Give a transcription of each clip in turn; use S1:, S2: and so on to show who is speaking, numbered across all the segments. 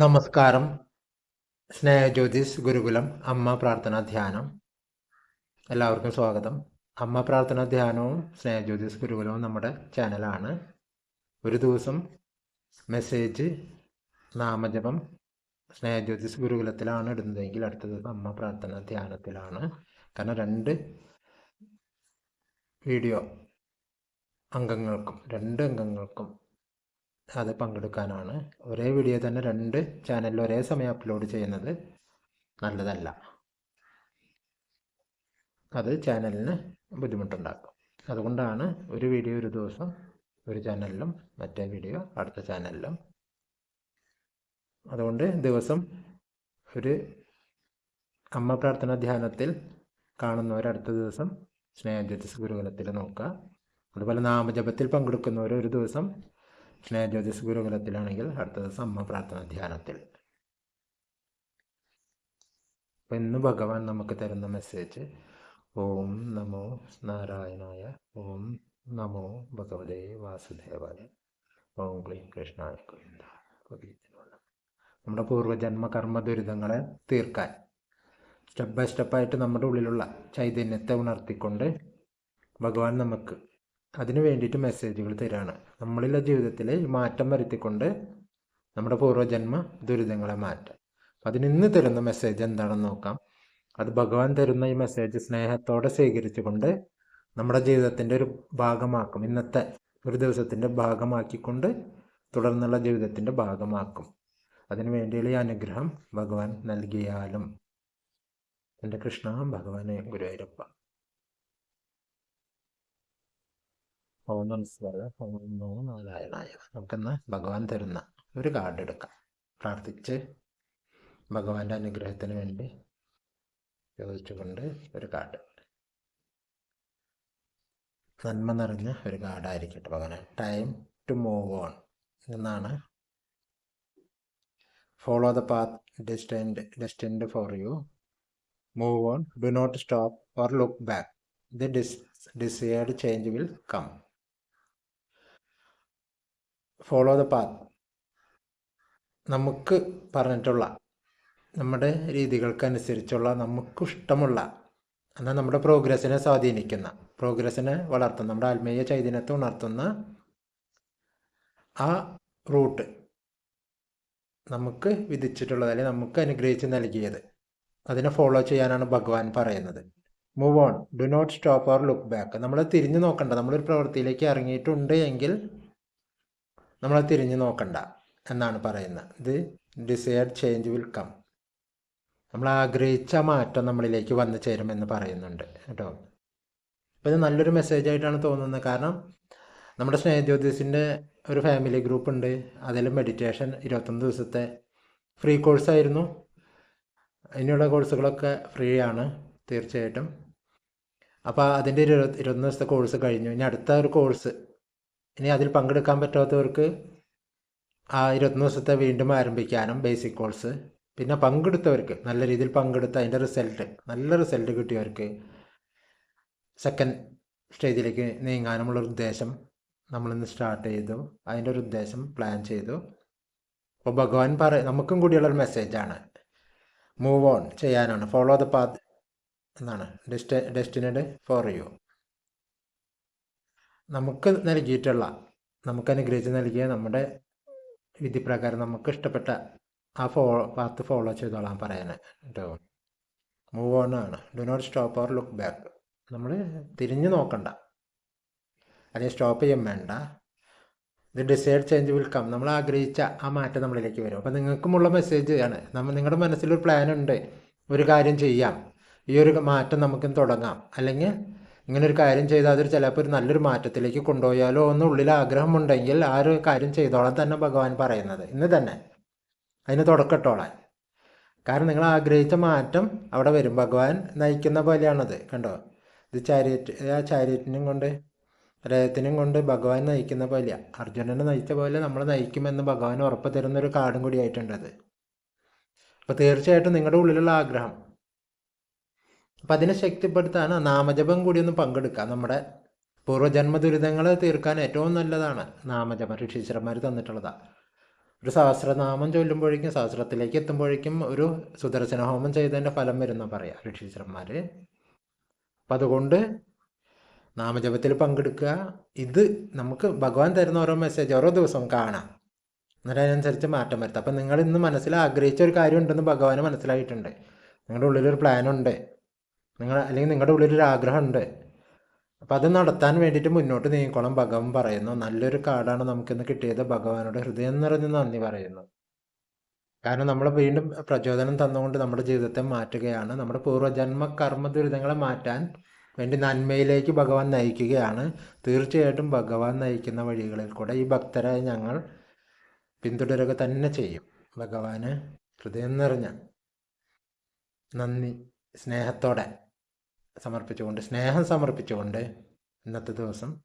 S1: നമസ്കാരം. സ്നേഹജ്യോതിസ് ഗുരുകുലം അമ്മ പ്രാർത്ഥനാ ധ്യാനം. എല്ലാവർക്കും സ്വാഗതം. അമ്മ പ്രാർത്ഥനാ ധ്യാനവും സ്നേഹജ്യോതിസ് ഗുരുകുലവും നമ്മുടെ ചാനലാണ്. ഒരു ദിവസം മെസ്സേജ് നാമജപം സ്നേഹജ്യോതിസ് ഗുരുകുലത്തിലാണ് ഇടുന്നതെങ്കിൽ അടുത്ത ദിവസം അമ്മ പ്രാർത്ഥനാ ധ്യാനത്തിലാണ്. കാരണം രണ്ട് വീഡിയോ അംഗങ്ങൾക്കും രണ്ട് അംഗങ്ങൾക്കും അത് പങ്കെടുക്കാനാണ്. ഒരേ വീഡിയോ തന്നെ രണ്ട് ചാനലിൽ ഒരേ സമയം അപ്ലോഡ് ചെയ്യുന്നത് നല്ലതല്ല. അത് ചാനലിന് ബുദ്ധിമുട്ടുണ്ടാക്കും. അതുകൊണ്ടാണ് ഒരു വീഡിയോ ഒരു ദിവസം ഒരു ചാനലിലും മറ്റേ വീഡിയോ അടുത്ത ചാനലിലും അതുകൊണ്ട് ദിവസം ഒരു അമ്മ പ്രാർത്ഥന ധ്യാനത്തിൽ കാണുന്നവർ അടുത്ത ദിവസം സ്നേഹജ്യോതിസ് ഗുരുകുലത്തിൽ നോക്കുക. അതുപോലെ നാമജപത്തിൽ പങ്കെടുക്കുന്നവർ ഒരു ദിവസം സ്നേഹജ്യോതിസ് ഗുരുകുലത്തിലാണെങ്കിൽ അടുത്ത ദിവസം അമ്മ പ്രാർത്ഥന ധ്യാനത്തിൽ അപ്പം ഇന്ന് ഭഗവാൻ നമുക്ക് തരുന്ന മെസ്സേജ് ഓം നമോ നാരായണായ ഓം നമോ ഭഗവതേ വാസുദേവായ ഓം ക്ലീം കൃഷ്ണായ ഗോവിന്ദ നമ്മുടെ പൂർവജന്മ കർമ്മ ദുരിതങ്ങളെ തീർക്കാൻ സ്റ്റെപ്പ് ബൈ സ്റ്റെപ്പായിട്ട് നമ്മുടെ ഉള്ളിലുള്ള ചൈതന്യത്തെ ഉണർത്തിക്കൊണ്ട് ഭഗവാൻ നമുക്ക് അതിനു വേണ്ടിയിട്ട് മെസ്സേജുകൾ തരാണ്. നമ്മളിലെ ജീവിതത്തിൽ മാറ്റം വരുത്തിക്കൊണ്ട് നമ്മുടെ പൂർവജന്മ ദുരിതങ്ങളെ മാറ്റാം. അതിന് ഇന്ന് തരുന്ന മെസ്സേജ് എന്താണെന്ന് നോക്കാം. അത് ഭഗവാൻ തരുന്ന ഈ മെസ്സേജ് സ്നേഹത്തോടെ സ്വീകരിച്ചുകൊണ്ട് നമ്മുടെ ജീവിതത്തിന്റെ ഒരു ഭാഗമാക്കും. ഇന്നത്തെ ഒരു ദിവസത്തിന്റെ ഭാഗമാക്കിക്കൊണ്ട് തുടർന്നുള്ള ജീവിതത്തിന്റെ ഭാഗമാക്കും. അതിനു വേണ്ടിയുള്ള ഈ അനുഗ്രഹം ഭഗവാൻ നൽകിയാലും. എന്റെ കൃഷ്ണ ഭഗവാനെ ഗുരുവായൂരപ്പ. നമസ്കാരം ഓം നമോ നാരായണായ നമുക്കിന്ന് ഭഗവാൻ തരുന്ന ഒരു കാർഡ് എടുക്കാം. പ്രാർത്ഥിച്ച് ഭഗവാന്റെ അനുഗ്രഹത്തിന് വേണ്ടി ചോദിച്ചുകൊണ്ട് ഒരു കാർഡ് നന്മ നിറഞ്ഞ ഒരു കാർഡായിരിക്കട്ടെ ഭഗവാനെ. ടൈം ടു മൂവ് ഓൺ എന്നാണ്. Follow the path destined destined for you move on do not stop or look back the dis desired change will come follow the path നമുക്ക് പറഞ്ഞിട്ടുള്ള നമ്മുടെ രീതികൾക്കനുസരിച്ചുള്ള നമുക്ക് ഇഷ്ടമുള്ള എന്നാൽ നമ്മുടെ പ്രോഗ്രസ്സിനെ സ്വാധീനിക്കുന്ന പ്രോഗ്രസ്സിനെ വളർത്തുന്ന നമ്മുടെ ആത്മീയ ചൈതന്യത്തെ ഉണർത്തുന്ന ആ റൂട്ട് നമുക്ക് വിധിച്ചിട്ടുള്ളത് അല്ലെങ്കിൽ നമുക്ക് അനുഗ്രഹിച്ച് നൽകിയത്. അതിനെ ഫോളോ ചെയ്യാനാണ് ഭഗവാൻ പറയുന്നത്. Move on do not stop or look back നമ്മൾ തിരിഞ്ഞു നോക്കണ്ട. നമ്മളൊരു പ്രവൃത്തിയിലേക്ക് ഇറങ്ങിയിട്ടുണ്ട് എങ്കിൽ നമ്മൾ തിരിഞ്ഞു നോക്കണ്ട എന്നാണ് പറയുന്നത്. ഇത് ഡിസയർഡ് ചേഞ്ച് വിൽ കം നമ്മൾ ആഗ്രഹിച്ച മാറ്റം നമ്മളിലേക്ക് വന്നു ചേരുമെന്ന് പറയുന്നുണ്ട് കേട്ടോ. അപ്പോൾ ഇത് നല്ലൊരു മെസ്സേജ് ആയിട്ടാണ് തോന്നുന്നത്. കാരണം നമ്മുടെ സ്നേഹജ്യോതിസിന്റെ ഒരു ഫാമിലി ഗ്രൂപ്പ് ഉണ്ട്. അതിൽ മെഡിറ്റേഷൻ ഇരുപത്തൊന്ന് ദിവസത്തെ ഫ്രീ കോഴ്സായിരുന്നു ഇനിയുള്ള കോഴ്സുകളൊക്കെ ഫ്രീ ആണ് തീർച്ചയായിട്ടും. അപ്പോൾ അതിന്റെ ഇരുപത് ഇരുപത്തൊന്ന് ദിവസത്തെ കോഴ്സ് കഴിഞ്ഞു. ഇനി അടുത്ത ഒരു കോഴ്സ് ഇനി അതിൽ പങ്കെടുക്കാൻ പറ്റാത്തവർക്ക് ആ ഇരുപത്തൊന്ന് ദിവസത്തെ വീണ്ടും ആരംഭിക്കാനും ബേസിക് കോഴ്സ് പിന്നെ പങ്കെടുത്തവർക്ക് നല്ല രീതിയിൽ പങ്കെടുത്ത അതിന്റെ റിസൾട്ട് നല്ല റിസൾട്ട് കിട്ടിയവർക്ക് സെക്കൻഡ് സ്റ്റേജിലേക്ക് നീങ്ങാനുമുള്ള ഉദ്ദേശം നമ്മളിന്ന് സ്റ്റാർട്ട് ചെയ്തു. അതിന്റെ ഒരു ഉദ്ദേശം പ്ലാൻ ചെയ്തു. അപ്പോൾ ഭഗവാൻ പറ നമുക്കും കൂടിയുള്ള കൂടിയുള്ളൊരു മെസ്സേജാണ് മൂവ് ഓൺ ചെയ്യാനാണ്. ഫോളോ ദ പാത്ത് എന്നാണ്. ഡെസ്റ്റ് ഡെസ്റ്റിനഡ് ഫോർ യു നമുക്ക് നൽകിയിട്ടുള്ള നമുക്ക് അനുഗ്രഹിച്ച് നൽകിയ നമ്മുടെ വിധി പ്രകാരം നമുക്ക് ഇഷ്ടപ്പെട്ട ആ ഫോ പാത്ത് ഫോളോ ചെയ്തോളാം പറയാൻ കേട്ടോ. മൂവ് ഓൺ ആണ്. Do not stop or look back നമ്മൾ തിരിഞ്ഞു നോക്കണ്ട. അല്ലെങ്കിൽ സ്റ്റോപ്പ് ചെയ്യാൻ വേണ്ട. ഇത് ഡിസൈഡ് ചേഞ്ച് വിൽ കം നമ്മൾ ആഗ്രഹിച്ച ആ മാറ്റം നമ്മളിലേക്ക് വരും. അപ്പോൾ നിങ്ങൾക്കുമുള്ള മെസ്സേജ് ആണ്. നമ്മൾ നിങ്ങളുടെ മനസ്സിലൊരു പ്ലാൻ ഉണ്ട്. ഒരു കാര്യം ചെയ്യാം. ഈ ഒരു മാറ്റം നമുക്ക് തുടങ്ങാം. അല്ലെങ്കിൽ ഇങ്ങനെ ഒരു കാര്യം ചെയ്താൽ അതൊരു ചിലപ്പോൾ ഒരു നല്ലൊരു മാറ്റത്തിലേക്ക് കൊണ്ടുപോയാലോ എന്ന് ഉള്ളിൽ ആഗ്രഹമുണ്ടെങ്കിൽ ആ ഒരു കാര്യം ചെയ്തോളാൻ തന്നെ ഭഗവാൻ പറയുന്നത്. ഇന്ന് തന്നെ. അതിന് തുടക്കട്ടോളാൻ കാരണം നിങ്ങൾ ആഗ്രഹിച്ച മാറ്റം അവിടെ വരും. ഭഗവാൻ നയിക്കുന്ന പോലെയാണത്. കണ്ടോ? ഇത് ചാരിയറ്റ് ആ ചാരിയറ്റിനും കൊണ്ട് രഥത്തിനും കൊണ്ട് ഭഗവാൻ നയിക്കുന്ന പോലെയാണ് അർജുനനെ നയിച്ച പോലെ നമ്മൾ നയിക്കുമെന്ന് ഭഗവാൻ ഉറപ്പ് തരുന്ന ഒരു കാർഡും കൂടി ആയിട്ടുണ്ടത് അപ്പോൾ തീർച്ചയായിട്ടും നിങ്ങളുടെ ഉള്ളിലുള്ള ആഗ്രഹം അപ്പം അതിനെ ശക്തിപ്പെടുത്താൻ നാമജപം കൂടി ഒന്ന് പങ്കെടുക്കുക നമ്മുടെ പൂർവജന്മ ദുരിതങ്ങൾ തീർക്കാൻ ഏറ്റവും നല്ലതാണ് നാമജപം. ഋഷീശ്വരന്മാർ തന്നിട്ടുള്ളതാണ് ഒരു സഹസ്രനാമം ചൊല്ലുമ്പോഴേക്കും സഹസ്രത്തിലേക്ക് എത്തുമ്പോഴേക്കും ഒരു സുദർശന ഹോമം ചെയ്തതിന്റെ ഫലം വരുന്ന പറയാം ഋഷീശ്വരന്മാർ അപ്പം അതുകൊണ്ട് നാമജപത്തിൽ പങ്കെടുക്കുക. ഇത് നമുക്ക് ഭഗവാൻ തരുന്ന ഓരോ മെസ്സേജ് ഓരോ ദിവസവും കാണാം. എന്നിട്ട് അതിനനുസരിച്ച് മാറ്റം വരുത്താം. അപ്പം നിങ്ങൾ ഇന്ന് മനസ്സിൽ ആഗ്രഹിച്ച ഒരു കാര്യം ഉണ്ടെന്ന് ഭഗവാന് മനസ്സിലായിട്ടുണ്ട്. നിങ്ങളുടെ ഉള്ളിലൊരു പ്ലാനുണ്ട് നിങ്ങൾ അല്ലെങ്കിൽ നിങ്ങളുടെ ഉള്ളിൽ ഉള്ളിലൊരു ആഗ്രഹമുണ്ട്. അപ്പോൾ അത് നടത്താൻ വേണ്ടിയിട്ട് മുന്നോട്ട് നീങ്ങിക്കോളം ഭഗവാൻ പറയുന്നു. നല്ലൊരു കാർഡാണ് നമുക്കിന്ന് കിട്ടിയത് ഭഗവാനോട് ഹൃദയം നിറഞ്ഞ് നന്ദി പറയുന്നു. കാരണം നമ്മൾ വീണ്ടും പ്രചോദനം തന്നുകൊണ്ട് നമ്മുടെ ജീവിതത്തെ മാറ്റുകയാണ്. നമ്മുടെ പൂർവജന്മ കർമ്മ ദുരിതങ്ങളെ മാറ്റാൻ വേണ്ടി നന്മയിലേക്ക് ഭഗവാൻ നയിക്കുകയാണ്. തീർച്ചയായിട്ടും ഭഗവാൻ നയിക്കുന്ന വഴികളിൽ കൂടെ ഈ ഭക്തരായ ഞങ്ങൾ പിന്തുടരുക തന്നെ ചെയ്യും. ഭഗവാന് ഹൃദയം നിറഞ്ഞ നന്ദി സ്നേഹത്തോടെ. സമർപ്പിച്ചുകൊണ്ട് സ്നേഹം സമർപ്പിച്ചുകൊണ്ട് ഇന്നത്തെ ദിവസം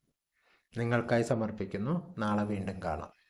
S1: നിങ്ങൾക്കായി സമർപ്പിക്കുന്നു. നാളെ വീണ്ടും കാണാം.